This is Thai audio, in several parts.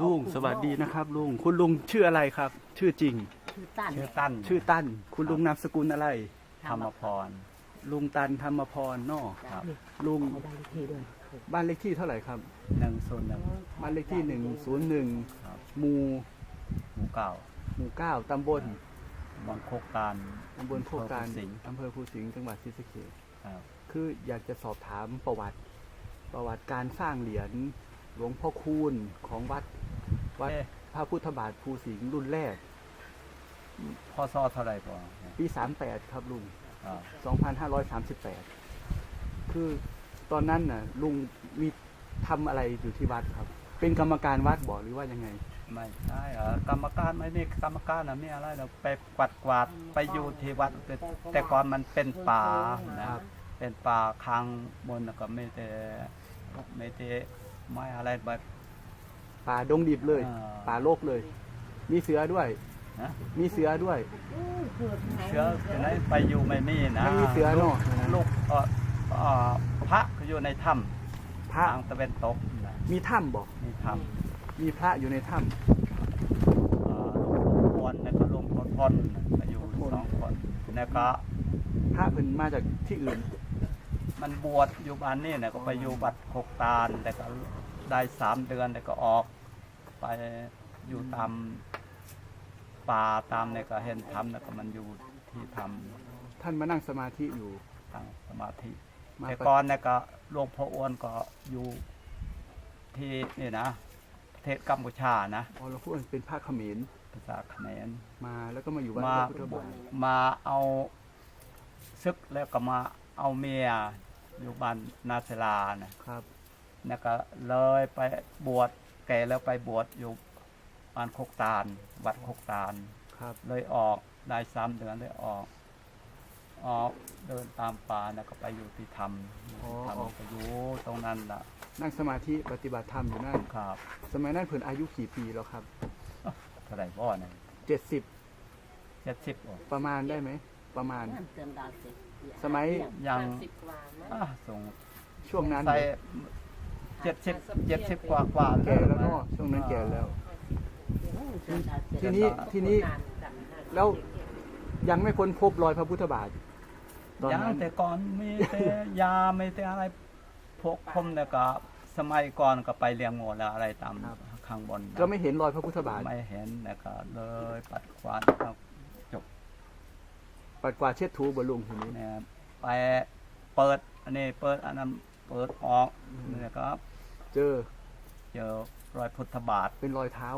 ลุงสวัสดีนะครับลุงคุณลุงชื่ออะไรครับ ชื่อจริงคือตันชื่อตั้นชื่อตั้นคุณลุงนามสกุลอะไร ธรรมพร ลุงตันธรรมพรเนอครับ ลุงขอได้เลขที่ด้วยบ้านเลขที่เท่าไหร่ครับหนึ่งศูนย์หนึ่งบ้านเลขที่หนึ่งศูนย์หนึ่งครับหมู่หมู่เก้าหมู่เก้าตำบลบางโคกการตำบลโคกการอำเภอภูสิงห์อำเภอภูสิงห์จังหวัดศรีสะเกษครับคืออยากจะสอบถามประวัติ ประวัติการสร้างเหรียญ หลวงพ่อคูณของวัดวัดเอ๊ะพระพุทธบาทภูสิงห์รุ่นแรกพ่อซอเท่าไหร่ป่ะปี38ครับลุงครับ2538คือตอนนั้นน่ะ ลุงมีทำอะไรอยู่ที่วัดครับ เป็นกรรมการวัดบอกหรือว่ายังไง ไม่ใช่เออกรรมการไม่มีกรรมการนะมีอะไรเราไปกวาดกวาดไปอยู่ที่วัดแต่แต่ก่อนมันเป็นป่านะครับ เป็นป่าค้างบนแล้วก็ไม่แต่ไม่แต่ ไม้อะไรแบบป่าดงดิบเลย อ่า ป่าโลกเลย มีเสือด้วย นะมีเสือด้วย เชื้อที่ไหนไปอยู่ไม่มีนะไม่มีเสือเนอะ ลูกเอ่อเอ่อพระก็อยู่ในถ้พำระทางตะเวนตกนะมีถ้ำบอก มีถ้ำ มีพระอยู่ในถ้เอ่อหลวงพ่อพรแล้วก็หลวงพ่อทนมาอยู่สองคนแล้วก็ำพระเพิ่นมาจากที่อื่น มันบวชอยู่บ้านนี่เนี่ยก็ไปอยู่วัดโคกตาลแต่ก็ได้สามเดือนแล้วก็ออก ไปอยู่ตามป่าตามเนี่ยก็เห็นทำแล้วก็มันอยู่ที่ทท่านมานั่งสมาธิอยู่ำทางสมาธิ มาแต่ปฏิก่อนเนี่ยก็หลวงพ่ออ้วนก็อยู่ที่นี่นะประเทศกัมพูชานะอ๋อหลวงพ่อเป็นพระเขมรภาษาเขมร มาแล้วก็มาอยู่วัดมาพระพุทธบาทมาเอาซึกแล้วก็มาเอาเมีย อยู่บ้านนาศิลานะครับ แล้วก็เลยไปบวชแก่แล้วไปบวชอยู่บ้านโคกตาลวัดโคกตาลครับ เลยออกได้สามเดือนเลยออกออกเดินตามป่าแล้วก็ไปอยู่ที่ธรรมอ๋อธรรมออก ก็อยู่ตรงนั้นล่ะนั่งสมาธิปฏิบัติธรรมอยู่นั่น ครับสมัยนั้นเพิ่นอายุกี่ปีแล้วครับเท่าไหร่บ่เนี่ยเจ็ดสิบเจ็ดสิบบ่ประมาณได้ไหม ประมาณนั่นเติมดาวสิ สมัยยังสิบกว่านะอะส่งช่วงนั้นใส่เจ็ดสิบเจ็ดสิบกว่ากว่าแก่แล้วเนาะช่วงนั้นแก่แล้ว ทีนี้ทีนี้แล้วยังไม่พ้นพบรอยพระพุทธบาทตอนยังนั้นแต่ก่อนมีแต่ยาไม่แต่อะไรพวกคมแต่ก็สมัยก่อนก็ไปเลี้ยงงูแล้วอะไรตามข้างบนก็ไม่เห็นรอยพระพุทธบาทไม่เห็นแล้วก็เลยปัดกวาดเอาจบ ปัดกวาดเช็ดถูบนลุงทีนี้ เนี่ยไปเปิดอันนี้เปิดอันนั้นเปิดออกเนี่ยก็เจอเจอรอยพุทธบาทเป็นรอยเท้า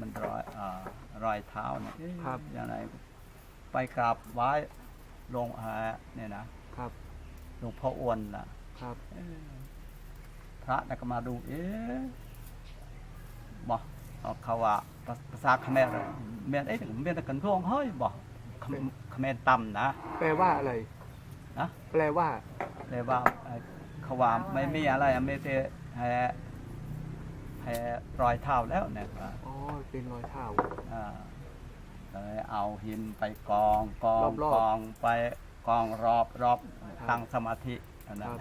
มันรอยอ่ารอยเท้าเนี่ยเอ๊ะครับยังไงไปกราบไหว้ลงหาเนี่ยนะครับหลวงพ่ออ้วนล่ะ ครับ เอ๊ะพระน่ะก็มาดู เอ๊ะบอกเอาเขาว่าภาภาษาเขมรเมียนเอ๊ะเมียนแต่กันร่วงเฮ้ยบอก เขมเขมรต่ำนะแปลว่าอะไร นะแปลว่าเลยว่าเอ่อเขาว่าไม่มีอะไรอะไม่แต่ให้ให้รอยเท้าแล้วเนี่ยว่าอ๋อ เป็นรอยเท้า อ่าเลยเอาหินไปกองกองรอบๆกองไปกองรอบรอบครับตั้งสมาธิอันคนั้รันบ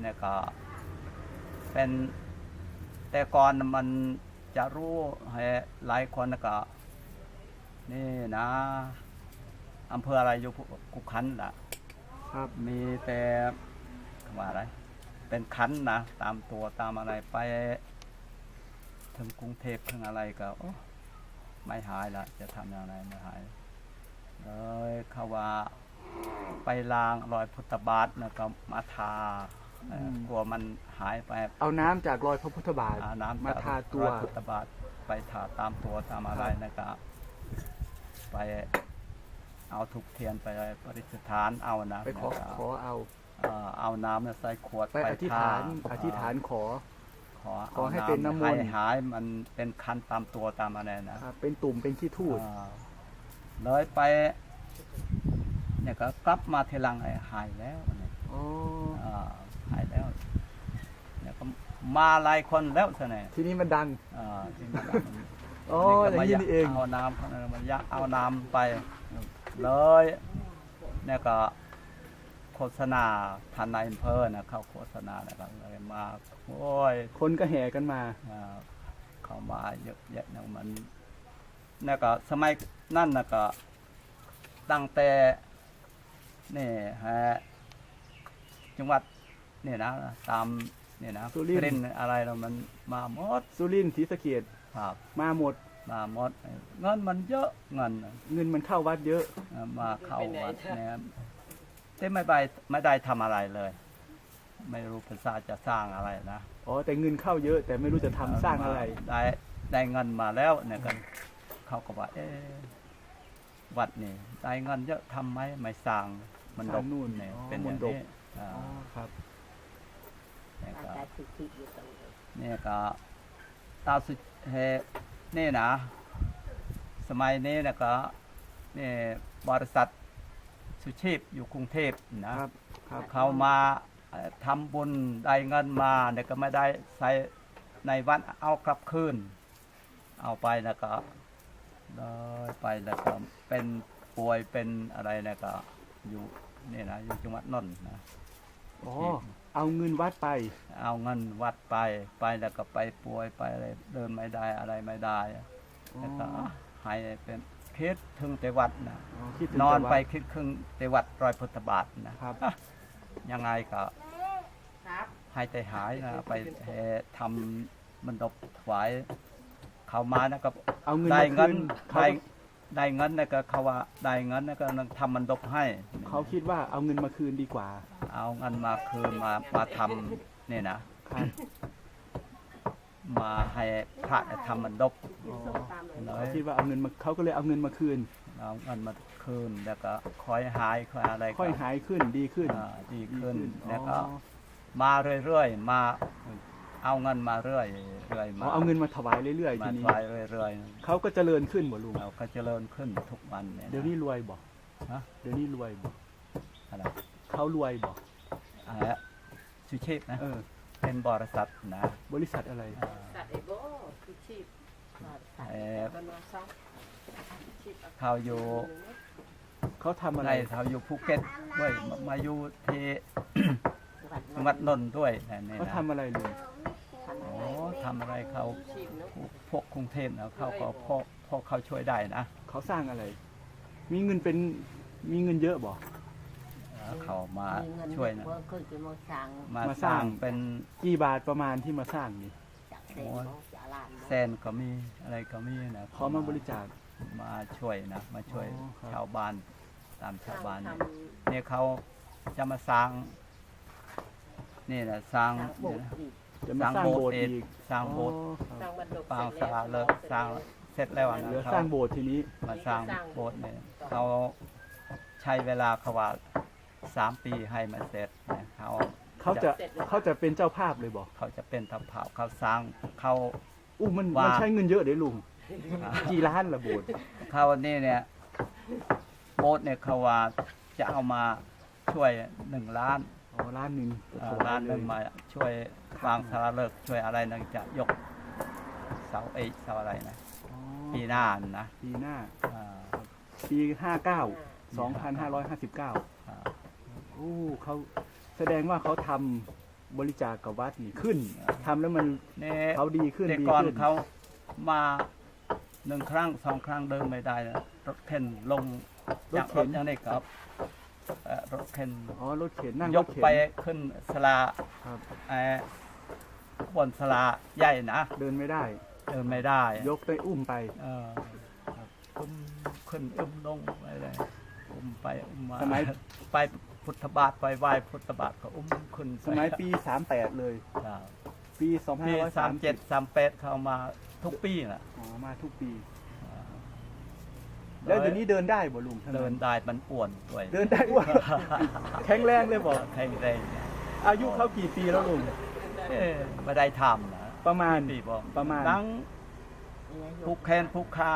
เนี่ยก็ เป็นแต่ก่อนมันจะรู้ให้หลายคนก็ นี่นะ อำเภออะไรอยู่กุขันธ์ล่ะ ครับมีแต่ว่าอะไร เป็นคันนะ ตามตัวตามอะไรไปถึงกรุงเทพถึงอะไรก็โอ้ไม่หายละจะทำอย่างไรไม่หายเลยเขาว่าไปล้างรอยพุทธบาทนะก็มาทาเอ่ออกลัวมันหายไป เอาน้ำจากรอยพระพุทธบาทอาน้ำมาจากทาตัวรอยพุทธบาทไปทาตามตัวตามอะไรนะครับไป เอาทุกเทียนไปปริสถานเอานะไปขอนะครับขอเอาเอ่อเอาน้ำเนี่ยใส่ขวดไปอธิษฐานทอธิษฐานขอ ขอขอให้าเป็นน้ำมนต์ให้หายมันเป็นคันตามตัวตามอะไรนะครับเป็นตุ่มเป็นขี้ทูดอ่าเลยไปเนี่ยก็กลับมาทีหลังไอ้หายแล้วเนี่ยอ๋ออ่าหายแล้วเนี่ยก็มาหลายคนแล้วใช่ไหมทีนี้มันดังอ่าที่มันอ๋ออย่างนี้นี่เองเอาน้ำเขาเนี่ยมันยักเอาน้ำไป เลยเนี่ยก็โฆษณาทันในอำเภอนะเข้าโฆษณานะครับเลยมาโอ้ยคนก็แห่กันมาอ่าเขาเข้ามาเยอะแยะนะมันแล้วก็สมัยนั่นนะก็ตั้งแต่นี่ฮะจังหวัดเนี่ยนะตามเนี่ยนะสุรินทร์ เล่นอะไรเรามันมาหมดสุรินทร์ศรีสะเกดครับ มาหมด มาหมดเงินมันเยอะเงินน่ะเงินมันเข้าวัดเยอะมาเข้าวัดเนี่ยแต่ไม่ได้ไม่ได้ทำอะไรเลย ไม่รู้ภาษาจะสร้างอะไรนะอ๋อ แต่เงินเข้าเยอะ แต่ไม่รู้จะทำสร้างอะไร ได้ได้เงินมาแล้วเนี่ยกันเขาก็ว่าเอ๊ะวัดนี่ได้เงินเยอะทำไหมไม่สร้างมันดสร้าบงนู่นเนี่ยอ๋อเป็นอย่างมนต์ดบนี้อ่าอ๋อครับ เนี่ยก็แต่ติดติดอยู่ตรงนี้เนี่ยก็ตาสุดเฮ นี่นะ สมัยนี้นะก็นี่บริษัทสุชีพอยู่กรุงเทพนะครับครับเขามาเอ่อทำบุญได้เงินมาเนี่ยก็ไม่ได้ใส่ในวัดเอากลับคืน เอาไปแล้วก็ได้ไปแล้วก็เป็นป่วยเป็นอะไรนะก็อยู่นี่นะอยู่จังหวัดนนท์นะอ๋อ เอาเงินวัดไป เอาเงินวัดไปไปแล้วก็ไปป่วยไปอะไรเดินไม่ได้อะไรไม่ได้อ๋อแล้วก็ให้เป็นคิดถึงแต่วัดนะอ๋อคิดถึงนอนแต่วัดไปคิดถึงแต่วัดรอยพุทธบาทนะครับอะยังไงก็ครับให้ใจหายนะไปเอ่อทำมันดบถวายเขามานะก็เอาเงินได้มาเงิคืนนเขาได้ได้เงินนะก็เขาว่าได้เงินนะก็ทำมันดบให้ เขาคิดว่าเอาเงินมาคืนดีกว่า เอาเงินมาคืนมามาทำเนี่ยนะครับมาให้พระทำมันดบอ๋อเลเขายคิดว่าเอาเงินมาเขาก็เลยเอาเงินมาคืนเอาเงินมาคืนแล้วก็คอยหายคอยอะไรก็ค่อยหายขึ้นดีขึ้นอ่าดีขึ้นดีแล้วก็อ๋อมาเรื่อยๆมาเอาเงินมาเรื่อยเรื่อยอ๋มาอเอาเงินมาถวายเรื่อยๆมาทีนี้ถวายเรื่อยเขาก็เจริญขึ้นบ่ลุงๆเราก็เจริญขึ้นทุกวันเนี่ยะเดี๋ยวนี้รวยบ่ฮะเดี๋ยวนี้รวยบ่อะไร เขารวยบ่อะไรอะสุชีพนะ เออ เป็นบริษัทนะบริษัทอะไรอ่าสัตว์เอโบคือชีพสัตว์เอ่อมันมาซักชีพเขาอยู่เขาทำอะไรในเขาอยู่ภูเก็ตด้วยมามาอยู่ที่ จังหวัดนนท์ด้วยนะนี่เขานะทำอะไรลุงโอ้ทำอะไรเขาชีพเนาะพวกกรุงเทพนะเขาก็พอพอเขาช่วยได้นะเขาสร้างอะไร มีเงินเป็นมีเงินเยอะบ่เอ่อ เขามาเงินช่วยนะเพิ่มขึ้นจะมาสั่งมามาสสร้าร้าง งเป็นกี่บาทประมาณที่มาสร้างนี่จากเซนบ่จากลานแซนก็มีอะไรก็มีนะเขามาบริจาค มาช่วยนะมาช่วยอ๋อครับ ชาวบ้านตามชาวบ้านทเนี่ยเนี่ยเขาจะมาสร้างนี่นะสร้างำทางโบเนี่ยนะสถ์อีกจะมาสร้างโบสถ์อีกสร้างโบสถ์อ๋อครับสร้างบรรดกปางเสสร็จลาแล้วเลิกสร้างเสร็จแล้วอะเหลือนะเขาสร้างโบสถ์ทีนี้มาสร้างโบสถ์เนี่ยเขาใช้เวลาเขาว่า สามปีให้มันเสร็จนะเขาเขาจะเขาจะเป็นเจ้าภาพเลยบ่เขาจะเป็นทัพเผาเขาสร้างเขาอู้มันว่ามัมันใช้เงินเยอะเด้ลุงกี่ล้านละโบสถ์เขานี่เนี่ยโบสถ์เนี่ยเขาว่าจะเอามาช่วยหนึ่งล้านอ๋อล้านหนึ่งเอ่อถวล้านหนึ่งเลยมาช่วยวางสาราเลิกษ์ช่วยอะไรนั่นจะยกเสาเอกเสาอะไรนะอ๋อปีหน้านะปีหน้าอ่าปีห้าเก้าสองพันห้าร้อยห้าสิบเก้าอ่า โอ้เขาแสดงว่าเขาทำบริจาคกับวัดนี่ขึ้นทำแล้วมันเนี่ยเขาดีขึ้นแต่ดีก่อนขึ้นเขามาหนึ่งครั้งสองครั้งเดินไม่ได้นะรถเข็นลงรจาถกรเข็ถนอย่างนี้ครับเอ่อรถเข็นอ๋อรถเข็นนั่งยรกถเข็นไปขึ้นสลาครับเอ่อบนสลาใหญ่นะเดินไม่ได้ เดินไม่ได้ ยกไปอุ้มไปเออครับอุ้มขึ้นอุ้มลงไปเลยอุ้มไปอุ้มมาสมัยไป พุทธบาทไปไหว้พุทธบาทก็อุ้มขึ้นไปสมัยปีสามแปดเลย ครับปีสองพันปีร้อยสาสามมเจ็ดสามแปดเข้ามาทุกปีน่ะอ๋อมาทุกปีอ่าแล้วเดี๋ยวนี้เดินได้บ่ลุงเดินได้มันอ้วนด้วยเดินได้ว่า แข็งแรงเลยบอกแข็งแรงอายุเขากี่ปีแล้วลุงเอ๊ะไม่ได้ทำนะประมาณปีบอกประมาณดังผูกแขนผูกขา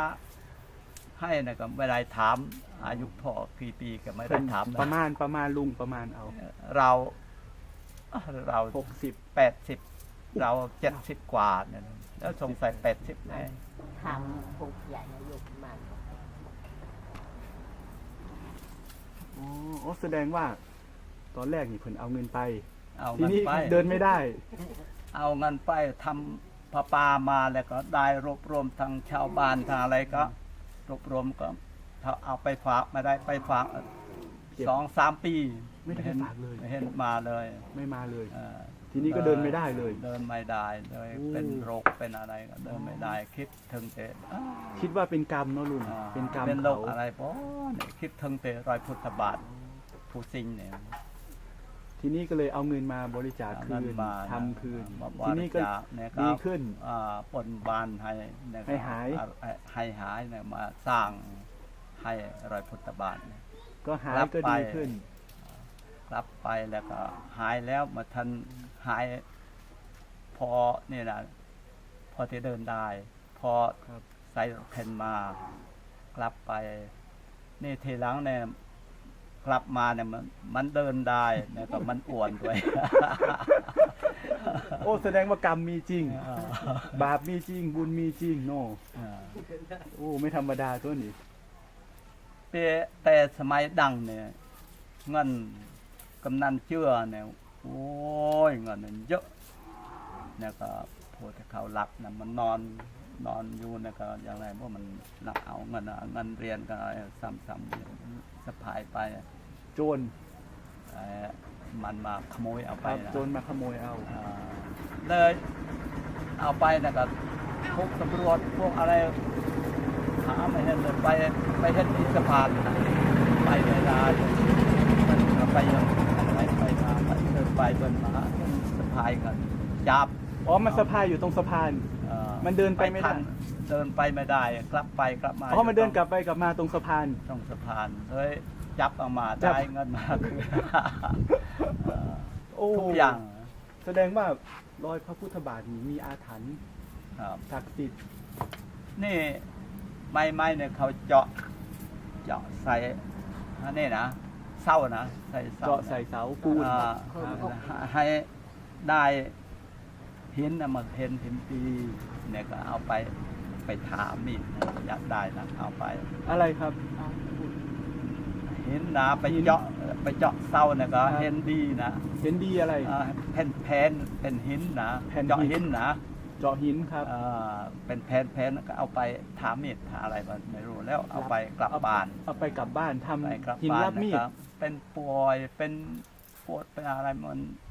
ให้นะก็ไม่ได้ถามอายุพ่อกี่ปีก็ไม่ได้ถามประนะมาณประมาณลุงประมาณเอาเราเราหกสิบแปดสิบเราเจ็ดสิบกว่าเนี่ยแล้วสงสัยแปดสิบแน่ทำผูกใหญ่อายุประมาณอ๋ออ๋อแสดงว่า ตอนแรกนี่เพิ่นเอาเงินไป เอาทีเงินนี้ไป เดินไม่ได้ เอาเงินไปทพระป่ามาแล้วก็ได้รวบรวมทางชาวบ้านทางอะไรก็ รวบรวมก็ถ้าเอาไปฝากไม่ได้ไปฝากเก็บสองสามปีไม่ได้ไปฝากเลย ไม่เห็นมาเลยไม่มาเลย เออทีนี้ก็เดินไม่ได้เลย เดินไม่ได้เลยโอ้เป็นโรคเป็นอะไรก็เดินไม่ได้คิดถึงแต่อ้าวคิดว่าเป็นกรรมเนาะลุงอ่าเป็นกรรมเป็นโรเขาคอะไรปะเนี่ยคิดถึงแต่รอยพุทธบาทผู้สิงเนี่ย ทีนี้ก็เลยเอาเงินมาบริจาคเอาคืเงินนมาทำคืนมาบทีรินี้ก็จาคเนี่ยก็ดีขึ้นอ่าปนบานให้เนี่ยก็ให้หายอ่ให้ให้หายเนี่ยมาสร้างให้รอยพุทธบาทเนี่ยก็หายรับก็ไปดีขึ้น รับไปแล้วก็หายแล้วมาทันหายพอเนี่ยนะพอที่เดินได้ พอครับใส่รถเข็นมากลับไปนี่ทีหลังเนี่ย กลับมาเนี่ยมันมันเดินได้เนี่ยก็มันอ้วนด้วย โอ้แสดงว่ากรรมมีจริงอ่าบาปมีจริง บุญมีจริงโน่อ่าโอ้ไม่ธรรมดาตัวนี้เปแต่สมัยดังเนี่ยเงินกำนันเชื่อเนี่ยโอ้ยเงินเนี่ยเยอะเนี่ยก็พวกที่เขารักนะมันนอน นอนอยู่เนี่ยก็อย่างไรเพราะมันรักเอาเงินอะเงินเรียนก็ซ้ำๆสะพายไปโจรเอ่อมันมาขโมยเอาคไปรับนะโจรมาขโมยเอาอ่าเลยเอาไปนะก็พวกตำรวจพวกอะไรหาไม่เห็นเลยไปไปเห็นที่สะพานนะไปไม่ได้มันไปยังไปไปมาไปเดินไปเดินมาสะพายกันจับอ๋อมันสะพายอยู่ตรงสะพานอ่า มันเดินไปไม่ได้ทัเดินไปไม่ได้กลับไปกลับมาอ๋อมันเดินกลับไปกลับมาตรงสะพานตรงสะพานเฮ้ยจับเอามาจับ ได้เงินมาคือโอ้ทุกอย่างแสดงว่ารอยพระพุทธบาทนี้มีอาถรรพ์ครับ ศักดิ์สิทธิ์ นี่ไม้ไม้เนี่ยเขาเจาะ เจาะใส่อันนี้นะเศร้านะใส่เศร้าเจาะใส่เสาปูนอ่าให้ได้ หินนะมาเห็นหินปีเนี่ยก็เอาไปไปถามมีดนะอยากได้นะเอาไป อะไรครับหินนะไปหินเจาะไปเจาะเศร้าเนี่ยก็ครับเห็นดีนะเห็นดีอะไรอ่าแผ่นแผนเป็นหินนะแผ่นหินเจาะหินนะเจาะหินครับอ่าเป็นแผ่นแผ่นก็เอาไปถามมีดถาอะไรมันไม่รู้แล้วเอาไปกลับบ้าน เอาไปกลับบ้านทำไปกลับหินบ้านรับมีดนะครับเป็นป่วยเป็นปวดเป็นอะไรมันชัก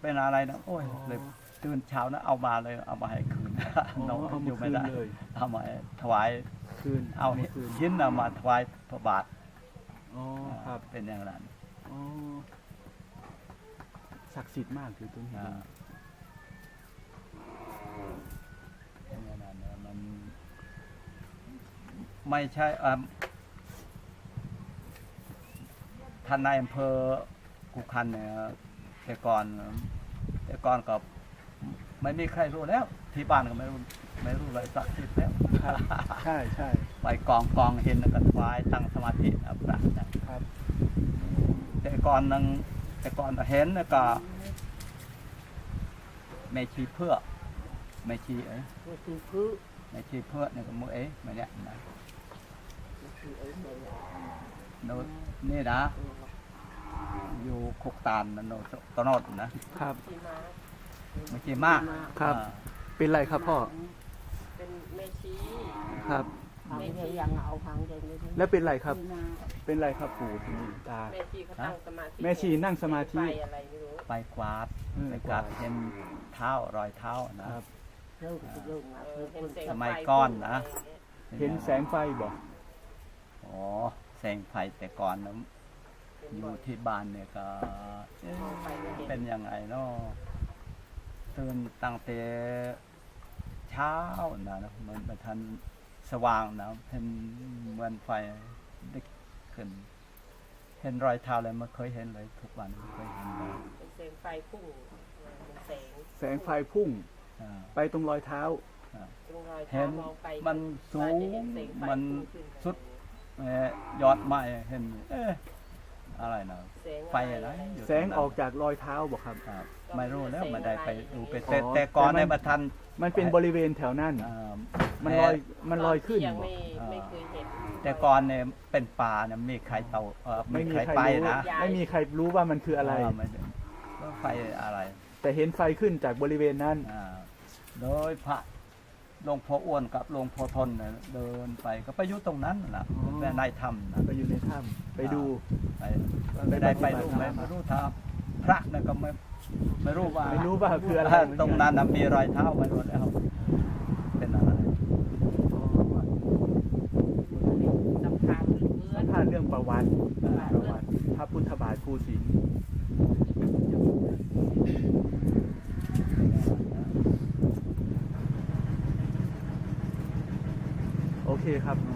เป็นอะไรนะโอ้ยเลยตื่นเช้านะเอามาเลยเอามาให้คืนอ๋อนอนเอาอมายู่คืไม่นได้เลยเอามาถวายคืนเอามาคืนหินเอามาถวายพระบาทอ๋อครับเป็นอย่างนั้นอ๋อศักดิ์สิทธิ์มากคือตัวนี้อ่าเป็นอย่างนั้นนะมันไม่ใช่อ่าท่านนายอำเภอกุคันเนี่ย แต่ก่อนแต่ก่อนก็ไม่มีใครรู้แล้ว ที่บ้านก็ไม่รู้ไม่รู้เลยสักทิศแล้วครับใช่ใช่ไปกองกองเห็นแล้วก็ถวายตั้งสมาธิเอาพระนะครับ แต่ก่อนนึงแต่ก่อนเห็นแล้วก็ไม่ชีเพื่อไม่ชีเอ้ยก็คือคือไม่ชีเพื่อเนี่ยก็มือเอ้ยมาเนี่ยนะคือไอ้เนี่ยโนนนี่นะ อยู่คุกตานนะโนนตโนดนะครับที่มาไม่ชีมากครับ อ่าเป็นไรครับพ่อเป็นแม่ชีครับพังเธอยังเอาพังเดินเลยแล้วเป็นไรครับ เป็นไรครับปู่ที่นี่ตา แม่ชีเขาตั้งสมาธิแม่ชีนั่งสมาธิ ไปอะไรไม่รู้ไปกวาดอืมไปกวาดเห็นเท้ารอยเท้านะ ครับ เริ่มเริ่มเออเห็นแสงสมัยไฟก่อนนะ เห็นแสงไฟบอกอ๋อแสงไฟแต่ก่อนนะ อยู่ที่บ้านเนี่ยก็เอ๊ะเป็นยังไงเนาะตื่นตั้งแต่เช้านะนะเหมือนไปทันสว่างนะเห็นเหมือนไฟได้ขึ้น เห็นรอยเท้าเลยไม่เคยเห็นเลยทุกวันไม่เคยเห็นเลยเป็นแสงไฟพุ่งเป็นแสงแสงไฟพุ่ง อ่าไปตรงรอยเท้า ตรงรอยเห็เท้านมองไปมันสูงจะเห็แสไฟมันพุ่ขึ้สุดเอ่อยอดไม้เห็น เอ๊ะ อะไรนะแสงไฟอะไรอยู่แสงออกจากรอยเท้าบอกครับ ครับไม่รู้แล้วไม่ได้ไปดูไปอ๋อแต่แต่ก่อนแต่มัน ในบัทันมันเป็นบริเวณแถวนั้นอ่ามันลอยมันลอยขึ้นยังบอไม่กไม่เคยเห็น แต่ก่อนเนี่ยเป็นป่าเนี่ยมีใครเตาเออไม่ไม่มีใครใครไปรู้นะย้ายไม่มีใครรู้ว่ามันคืออะไรเไม่ได้ว่าไฟอะไรแต่เห็นไฟขึ้นจากบริเวณนั้น อ่าโดยพระ หลวงพ่ออ้วนกับหลวงพ่อทนเนี่ยเดินไปก็ไปอยู่ตรงนั้นน่ะอ๋อในถ้ำนะไปอยู่ในถ้ำไปดู ไปไม่ได้ไปดูไม่ไม่รู้ทางพระเนี่ยก็ไม่ไม่รู้ว่า ไม่รู้ว่าคืออะไรตรงนั้นน่ะมีรอยเท้าไว้หมดแล้ว เป็นอะไรสัมผัสเพื่อสัน มภาษณ์เรื่องประวัติ ประวัติพระพุทธบาทภูสิงห์ โอเคครับ